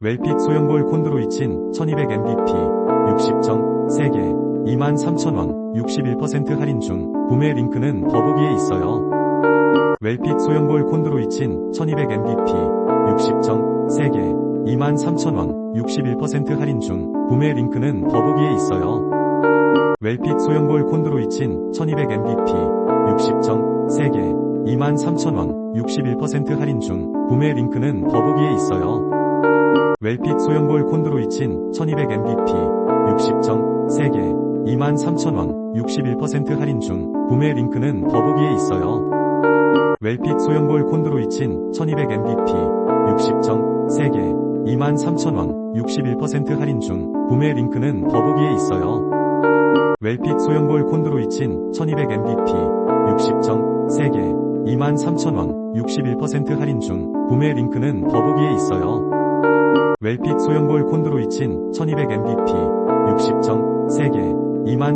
웰픽 소형볼 콘드로이친 1200mbp 60정 3개 23,000원 61% 할인 중 구매 링크는 더보기에 있어요. 웰픽 소형볼 콘드로이친 1200mbp 60정 3개 23,000원 61% 할인 중 구매 링크는 더보기에 있어요. 웰픽 소형볼 콘드로이친 1200mbp 60정 3개 23,000원 61% 할인 중 구매 링크는 더보기에 있어요. 웰픽 소형볼 콘드로이친 1200mbp 60정 3개 23,000원 61% 할인 중 구매 링크는 더보기에 있어요. 웰픽 소형볼 콘드로이친 1200mbp 60정 3개 23,000원 61% 할인 중 구매 링크는 더보기에 있어요. 웰픽 소형볼 콘드로이친 1200mbp 60정 3개 23,000원 61% 할인 중 구매 링크는 더보기에 있어요. 웰픽 소형볼 콘드로이친 1200mbp 60정